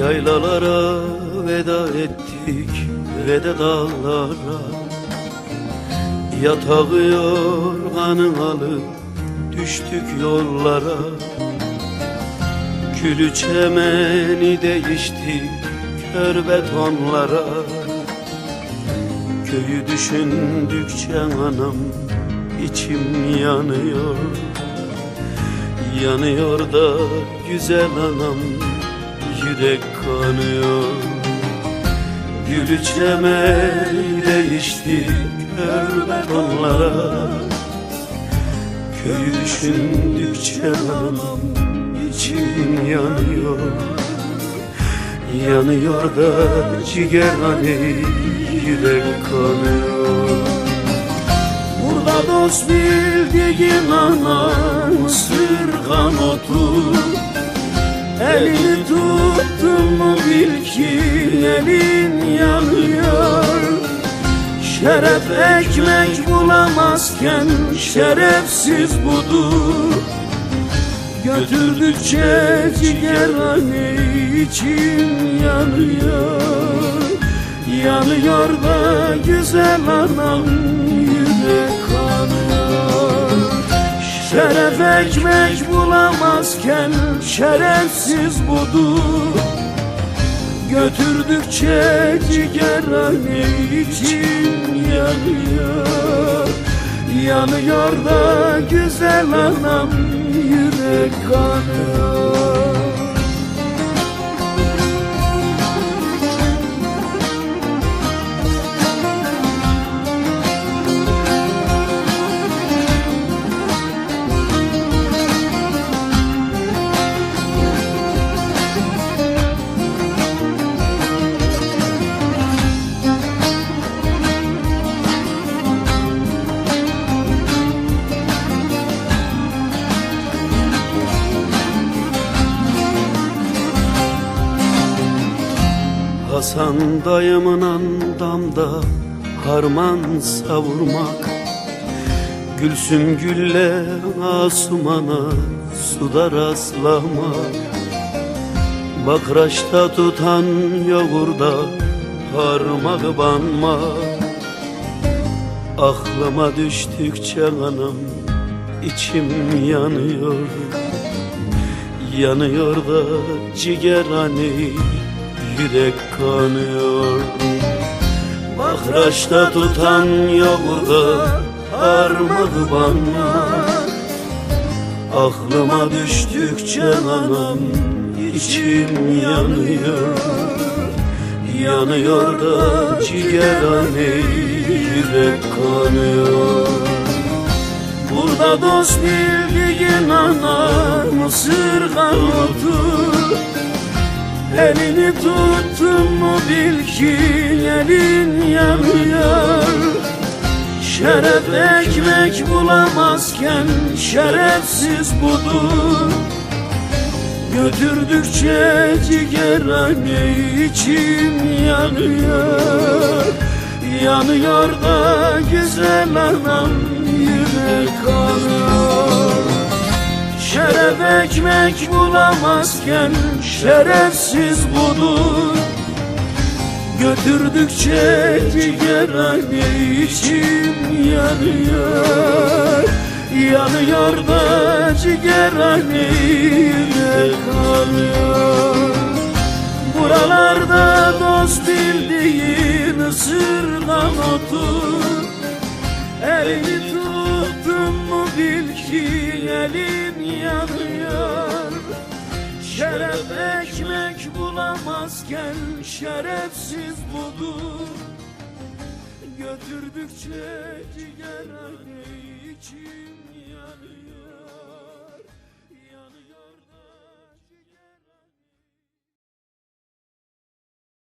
Yaylalara veda ettik ve de dağlara. Yatağı yorganı alıp düştük yollara. Külü çemeni değiştik kör betonlara. Köyü düşündükçe anam içim yanıyor. Yanıyor da güzel anam yürek kanıyor. Gülü çemeni değiştik kör betonlara Köyü düşündükçe içim yanıyor. Yanıyor da ciğer hani yürek kanıyor. Burada dost bildiğin anan sırgan otur Elini tuttun mu bil ki elin yanıyor. Şeref ekmek bulamazken şerefsiz budur. Götürdükçe ciğerhane içim yanıyor. Yanıyor da güzel anam Şeref ekmek bulamazken şerefsiz budur. Götürdükçe ciğerhane içim yanıyor. Yanıyor da güzel anam yürek kanıyor Hasan dayımın andamda harman savurmak. Gülsüm gülle asumana suda rastlamak. Bakraçta tutan yoğurda parmak banmak. Aklıma düştükçe anam içim yanıyor. Yanıyor da ciğer hani yürek kanıyor. Bahraçta tutan yoğurda parmağı bana. Aklıma düştükçe anam içim yanıyor. Yanıyor da ciğerhane yürek kanıyor. Burada dost bildiğin anam sırgan otur Elini tuttun mu bil ki elin yanıyor. Şeref ekmek bulamazken şerefsiz budur. Götürdükçe ciğerhane içim yanıyor. Yanıyor da güzel anam yürek kanıyor Şeref ekmek bulamazken şerefsiz budur. Götürdükçe ciğerhane içim yanıyor Yanıyor da ciğerhane yürek kanıyor Buralarda dost bildiğin ısırgan otur. Elini tuttun mu bil ki elin yanıyor. Şeref ekmek bulamazken şerefsiz budur. Götürdükçe ciğer içim